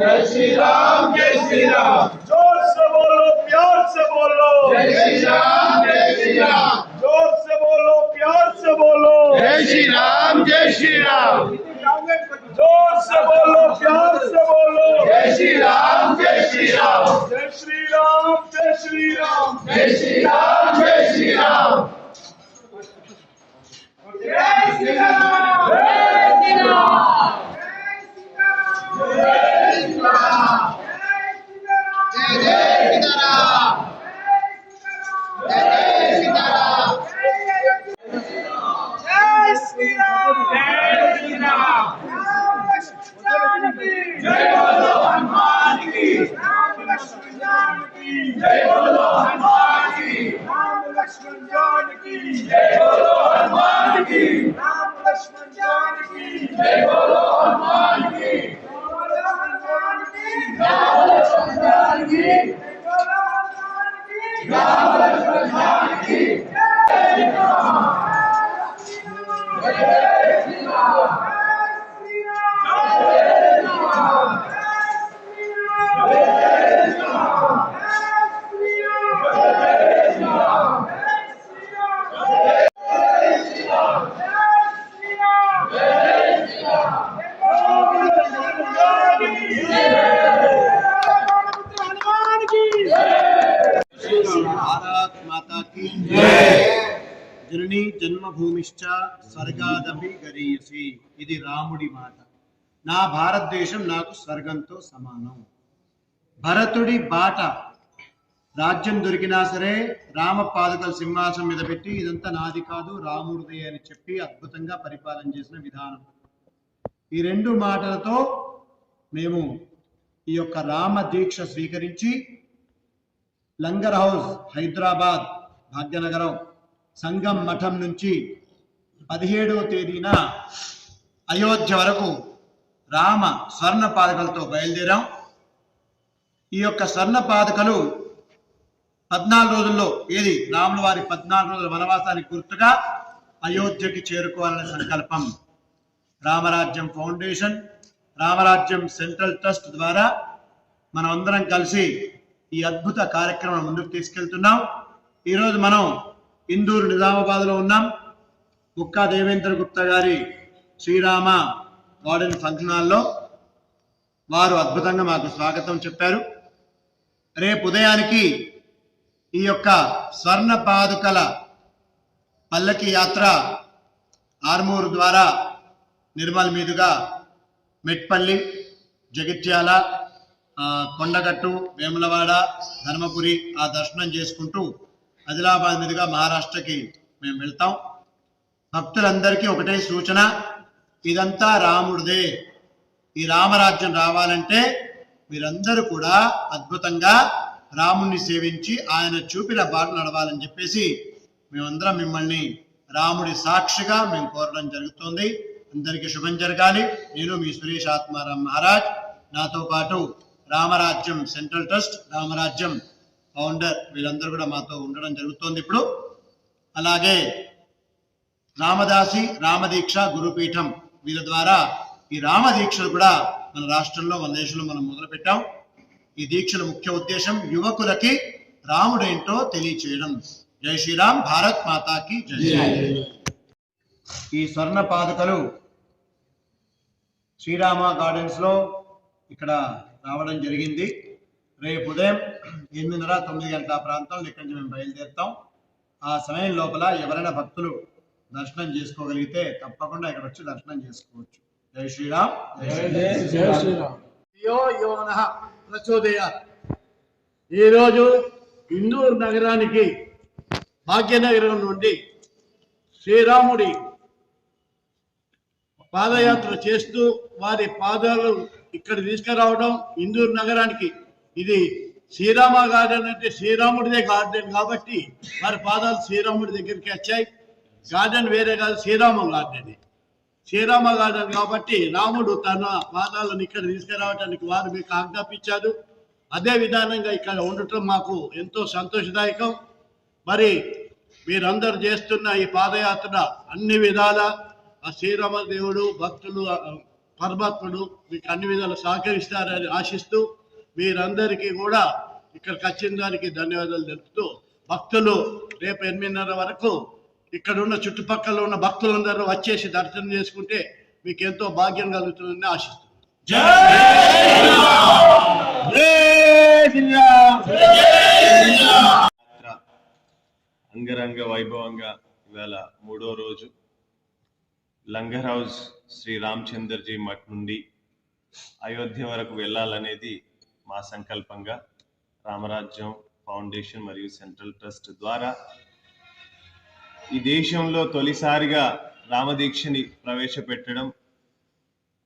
जय श्री राम जय श्री राम जोर से बोलो प्यार से बोलो जय श्री राम जय श्री राम जोर से बोलो प्यार से बोलो जय श्री राम जय श्री राम जोर से बोलो प्यार से बोलो जय श्री राम जय श्री राम जय श्री राम जय श्री राम जय श्री राम जय श्री राम जय श्री राम భూమిశ్చ స్వర్గాదపి గరీయసి. ఇది రాముడి మాట. నా భారతదేశం నాకు స్వర్గంతో సమానం. భరతుడి బాట రాజ్యం దొరికినా సరే రామ పాదుకల సింహాసనం మీద పెట్టి ఇదంతా నాది కాదు రాముడిదే అని చెప్పి అద్భుతంగా పరిపాలన చేసిన విధానం. ఈ రెండు మాటలతో మేము ఈ యొక్క రామ దీక్ష స్వీకరించి లంగర్ హౌస్ హైదరాబాద్ భాగ్యనగరం సంగం మఠం నుంచి పదిహేడవ తేదీన అయోధ్య వరకు రామ స్వర్ణ పాదకలతో బయలుదేరాం. ఈ యొక్క స్వర్ణ పాదకలు పద్నాలుగు రోజుల్లో ఏది? రాముల వారి పద్నాలుగు రోజుల వనవాసానికి గుర్తుగా అయోధ్యకి చేరుకోవాలనే సంకల్పం. రామరాజ్యం ఫౌండేషన్ రామరాజ్యం సెంట్రల్ ట్రస్ట్ ద్వారా మనం అందరం కలిసి ఈ అద్భుత కార్యక్రమం ముందుకు తీసుకెళ్తున్నాం. ఈరోజు మనం ఇందూరు నిజామాబాద్లో ఉన్నాం. ముక్కా దేవేంద్ర గుప్తా గారి శ్రీరామ గార్డెన్ ఫంక్షన్ హాల్లో వారు అద్భుతంగా మాకు స్వాగతం చెప్పారు. రేపు ఉదయానికి ఈ యొక్క స్వర్ణ పాదుకల పల్లకి యాత్ర ఆర్మూరు ద్వారా నిర్మల్ మీదుగా మెట్పల్లి జగిత్యాల కొండగట్టు వేములవాడ ధర్మపురి ఆ దర్శనం చేసుకుంటూ ఆదిలాబాద్ మీదుగా మహారాష్ట్రకి మేము వెళ్తాం. భక్తులందరికీ ఒకటే సూచన ఇదంతా రాముడిదే. ఈ రామరాజ్యం రావాలంటే మీరందరూ కూడా అద్భుతంగా రాముణ్ణి సేవించి ఆయన చూపిన బాట నడవాలని చెప్పేసి మేమందరం మిమ్మల్ని రాముడి సాక్షిగా మేము కోరడం జరుగుతుంది. అందరికీ శుభం జరగాలి. నేను మీ సురేష్ ఆత్మారాం మహారాజ్. నాతో పాటు రామరాజ్యం సెంట్రల్ ట్రస్ట్ రామరాజ్యం ఫౌండర్ వీళ్ళందరూ కూడా మాతో ఉండడం జరుగుతోంది ఇప్పుడు. అలాగే రామదాసి రామదీక్ష గురుపీఠం వీళ్ళ ద్వారా ఈ రామ దీక్షలు కూడా మన రాష్ట్రంలో మన దేశంలో మనం మొదలు పెట్టాం ఈ దీక్షల ముఖ్య ఉద్దేశం యువకులకి రాముడేంటో తెలియచేయడం. జై శ్రీరామ్ భారత్ మాతాకి జై. ఈ స్వర్ణ పాదుకలు శ్రీరామ గార్డెన్స్లో ఇక్కడ రావడం జరిగింది. రేపు ఉదయం ఎనిమిదిన్నర తొమ్మిది గంటల ప్రాంతంలో ఇక్కడి నుంచి మేము బయలుదేరుతాం. ఆ సమయం లోపల ఎవరైనా భక్తులు దర్శనం చేసుకోగలిగితే తప్పకుండా ఇక్కడ వచ్చి దర్శనం చేసుకోవచ్చు. జై శ్రీరామ్. జై శ్రీరామ్. యో యోన ప్రచోదయాత్ ఈరోజు ఇందూరు నగరానికి భాగ్యనగరం నుండి శ్రీరాముడి పాదయాత్ర చేస్తూ వారి పాదాలు ఇక్కడ తీసుకురావడం ఇందూరు నగరానికి ఇది శ్రీరామ గార్డెన్ అంటే శ్రీరాముడిదే గార్డెన్ కాబట్టి వారి పాదాలు శ్రీరాముడి దగ్గరికి వచ్చాయి. గార్డెన్ వేరే కాదు శ్రీరామ గార్డెన్. శ్రీరామ గార్డెన్ కాబట్టి రాముడు తన పాదాలను ఇక్కడ తీసుకురావడానికి వారు మీకు ఆజ్ఞాపించారు. అదే విధానంగా ఇక్కడ ఉండటం మాకు ఎంతో సంతోషదాయకం. మరి మీరందరూ చేస్తున్న ఈ పాదయాత్ర అన్ని విధాల ఆ శ్రీరామ దేవుడు భక్తులు పరమాత్ముడు మీకు అన్ని విధాలు సహకరిస్తారని ఆశిస్తూ మీరందరికీ కూడా ఇక్కడికి వచ్చిన దానికి ధన్యవాదాలు తెలుపుతూ భక్తులు రేపు ఎనిమిదిన్నర వరకు ఇక్కడ ఉన్న చుట్టుపక్కల ఉన్న భక్తులందరూ వచ్చేసి దర్శనం చేసుకుంటే మీకు ఎంతో భాగ్యం కలుగుతుందని ఆశిస్తున్నాను అంగరంగ వైభవంగా ఇవాళ మూడో రోజు లంగర్ హౌస్ శ్రీ రామచంద్రజీ మఠ్ నుండి అయోధ్య వరకు వెళ్ళాలనేది మా సంకల్పంగా రామరాజ్యం ఫౌండేషన్ మరియు సెంట్రల్ ట్రస్ట్ ద్వారా ఈ దేశంలో తొలిసారిగా రామదీక్షని ప్రవేశపెట్టడం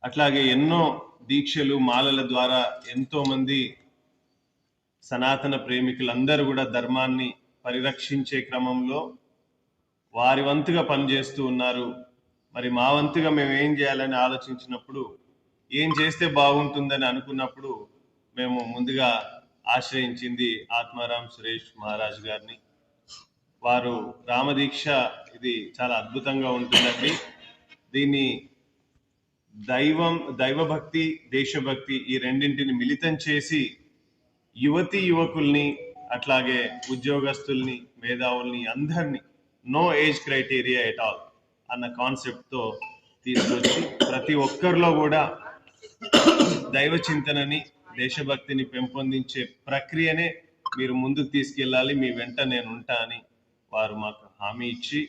అట్లాగే ఎన్నో దీక్షలు మాలల ద్వారా ఎంతోమంది సనాతన ప్రేమికులందరూ కూడా ధర్మాన్ని పరిరక్షించే క్రమంలో వారి వంతుగా పనిచేస్తూ ఉన్నారు. మరి మా వంతుగా మేము ఏం చేయాలని ఆలోచించినప్పుడు ఏం చేస్తే బాగుంటుందని అనుకున్నప్పుడు మేము ముందుగా ఆశ్రయించింది ఆత్మారాం సురేష్ మహారాజ్ గారిని. వారు రామదీక్ష ఇది చాలా అద్భుతంగా ఉంటుందండి. దీన్ని దైవం దైవభక్తి దేశభక్తి ఈ రెండింటిని మిళితం చేసి యువతి యువకుల్ని అట్లాగే ఉద్యోగస్తుల్ని మేధావుల్ని అందరినీ no age criteria at all అన్న కాన్సెప్ట్తో తీసుకొచ్చి ప్రతి ఒక్కరిలో కూడా దైవ చింతనని దేశభక్తిని పెంపొందించే ప్రక్రియనే మీరు ముందుకు తీసుకెళ్ళాలి మీ వెంట నేను ఉంటా అని వారు మాకు హామీ ఇచ్చి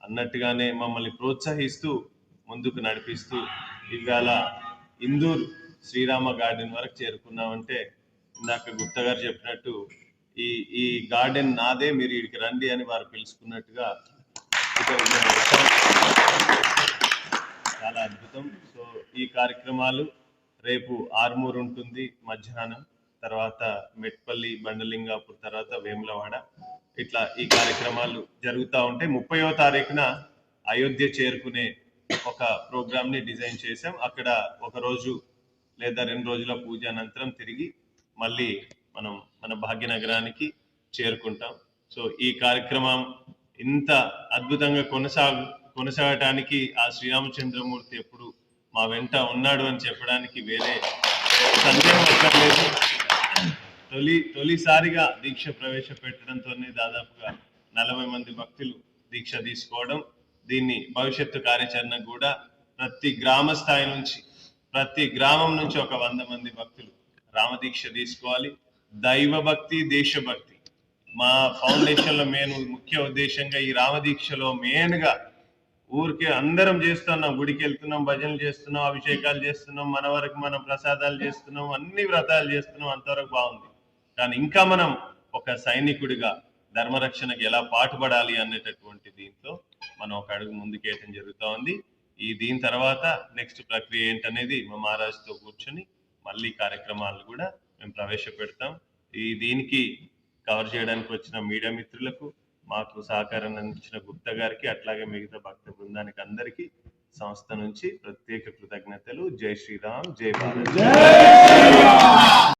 అన్నట్టుగానే మమ్మల్ని ప్రోత్సహిస్తూ ముందుకు నడిపిస్తూ ఇవాళ ఇందూర్ శ్రీరామ గార్డెన్ వరకు చేరుకున్నామంటే ఇందాక గుప్తా గారు చెప్పినట్టు ఈ ఈ గార్డెన్ నాదే మీరు ఇక్కడికి రండి అని వారు పిలుచుకున్నట్టుగా చాలా అద్భుతం. సో ఈ కార్యక్రమాలు రేపు ఆర్మూర్ ఉంటుంది మధ్యాహ్నం తర్వాత మెట్పల్లి బండలింగాపూర్ తర్వాత వేములవాడ. ఇట్లా ఈ కార్యక్రమాలు జరుగుతూ ఉంటాయి ముప్పయో తారీఖున అయోధ్య చేరుకునే ఒక ప్రోగ్రామ్ని డిజైన్ చేసాం అక్కడ ఒక రోజు లేదా రెండు రోజుల పూజ అనంతరం తిరిగి మళ్ళీ మనం మన భాగ్యనగరానికి చేరుకుంటాం. సో ఈ కార్యక్రమం ఇంత అద్భుతంగా కొనసాగు కొనసాగటానికి ఆ శ్రీరామచంద్రమూర్తి ఎప్పుడు మా వెంట ఉన్నాడు అని చెప్పడానికి వేరే సందేహం అక్కర్లేదు తొలి తొలిసారిగా దీక్ష ప్రవేశపెట్టడంతోనే దాదాపుగా నలభై మంది భక్తులు దీక్ష తీసుకోవడం దీన్ని భవిష్యత్తు కార్యాచరణ కూడా ప్రతి గ్రామ స్థాయి నుంచి ప్రతి గ్రామం నుంచి ఒక వంద మంది భక్తులు రామదీక్ష తీసుకోవాలి. దైవభక్తి దేశభక్తి మా ఫౌండేషన్లో మెయిన్ ముఖ్య ఉద్దేశంగా ఈ రామదీక్షలో మెయిన్గా ఊరికే అందరం చేస్తున్నాం గుడికి వెళ్తున్నాం భజనలు చేస్తున్నాం అభిషేకాలు చేస్తున్నాం మన వరకు మనం ప్రసాదాలు చేస్తున్నాం అన్ని వ్రతాలు చేస్తున్నాం అంతవరకు బాగుంది. కానీ ఇంకా మనం ఒక సైనికుడిగా ధర్మరక్షణకు ఎలా పాటుపడాలి అనేటటువంటి దీంతో మనం ఒక అడుగు ముందుకేయటం జరుగుతూ ఉంది. ఈ దీని తర్వాత నెక్స్ట్ ప్రక్రియ ఏంటనేది మా మహారాజుతో కూర్చొని మళ్ళీ కార్యక్రమాలు కూడా మేము ప్రవేశపెడతాం. ఈ దీనికి కవర్ చేయడానికి వచ్చిన మీడియా మిత్రులకు మాకు సహకారం అందించిన గుప్తా గారికి అట్లాగే మిగతా భక్త బృందానికి అందరికీ సంస్థ నుంచి ప్రత్యేక కృతజ్ఞతలు. జై శ్రీరామ్ జై భారత్.